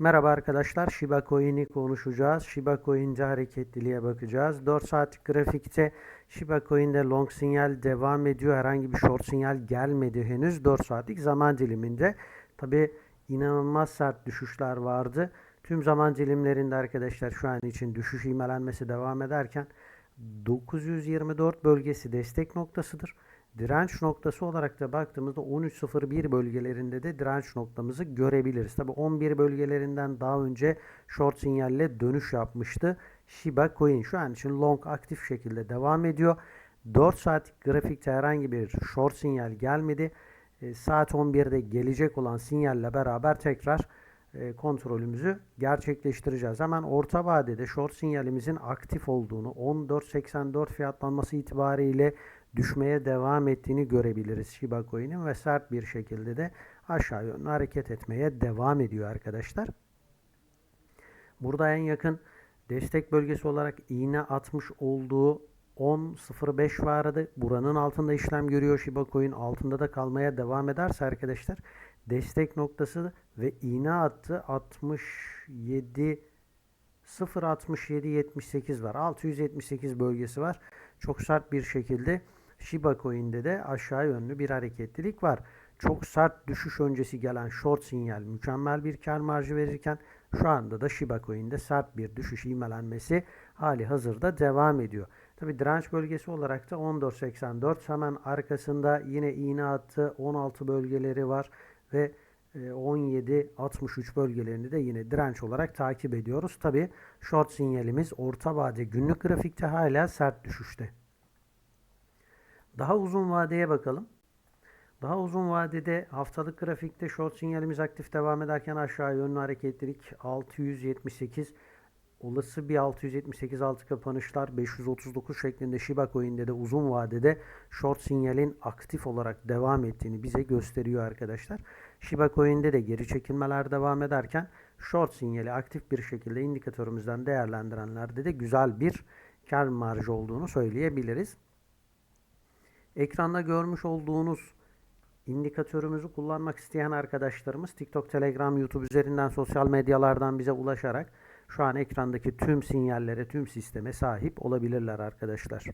Merhaba arkadaşlar, Shiba Coin'i konuşacağız. Shiba Coin'de hareketliliğe bakacağız. 4 saatlik grafikte Shiba Coin'de long sinyal devam ediyor. Herhangi bir short sinyal gelmedi henüz 4 saatlik zaman diliminde. Tabi inanılmaz sert düşüşler vardı. Tüm zaman dilimlerinde arkadaşlar şu an için düşüş imelenmesi devam ederken 924 bölgesi destek noktasıdır. Direnç noktası olarak da baktığımızda 13.01 bölgelerinde de direnç noktamızı görebiliriz. Tabi 11 bölgelerinden daha önce short sinyalle dönüş yapmıştı. Shiba Coin şu an için long aktif şekilde devam ediyor. 4 saatlik grafikte herhangi bir short sinyal gelmedi. E, saat 11'de gelecek olan sinyalle beraber tekrar e, kontrolümüzü gerçekleştireceğiz. Hemen orta vadede short sinyalimizin aktif olduğunu 14.84 fiyatlanması itibariyle düşmeye devam ettiğini görebiliriz Shiba Coin'in ve sert bir şekilde de aşağı yönlü hareket etmeye devam ediyor arkadaşlar. Burada en yakın destek bölgesi olarak iğne atmış olduğu 10.05 vardı. Buranın altında işlem görüyor Shiba Coin. Altında da kalmaya devam ederse arkadaşlar destek noktası ve iğne attı 67 0.67 78 var. 678 bölgesi var. Çok sert bir şekilde Shiba Coin'de de aşağı yönlü bir hareketlilik var. Çok sert düşüş öncesi gelen short sinyal mükemmel bir kar marjı verirken şu anda da Shiba Coin'de sert bir düşüş imelenmesi hali hazırda devam ediyor. Tabi direnç bölgesi olarak da 14.84 hemen arkasında yine iğne attı 16 bölgeleri var ve 17-63 e, bölgelerini de yine direnç olarak takip ediyoruz. Tabi short sinyalimiz orta vade günlük grafikte hala sert düşüşte. Daha uzun vadeye bakalım. Daha uzun vadede haftalık grafikte short sinyalimiz aktif devam ederken aşağı yönlü hareketlilik 678 olası bir 678 altı kapanışlar 539 şeklinde Shiba Coin'de de uzun vadede short sinyalin aktif olarak devam ettiğini bize gösteriyor arkadaşlar. Shiba Coin'de de geri çekilmeler devam ederken short sinyali aktif bir şekilde indikatörümüzden değerlendirenlerde de güzel bir kar marjı olduğunu söyleyebiliriz. Ekranda görmüş olduğunuz indikatörümüzü kullanmak isteyen arkadaşlarımız TikTok, Telegram, YouTube üzerinden sosyal medyalardan bize ulaşarak şu an ekrandaki tüm sinyallere, tüm sisteme sahip olabilirler arkadaşlar.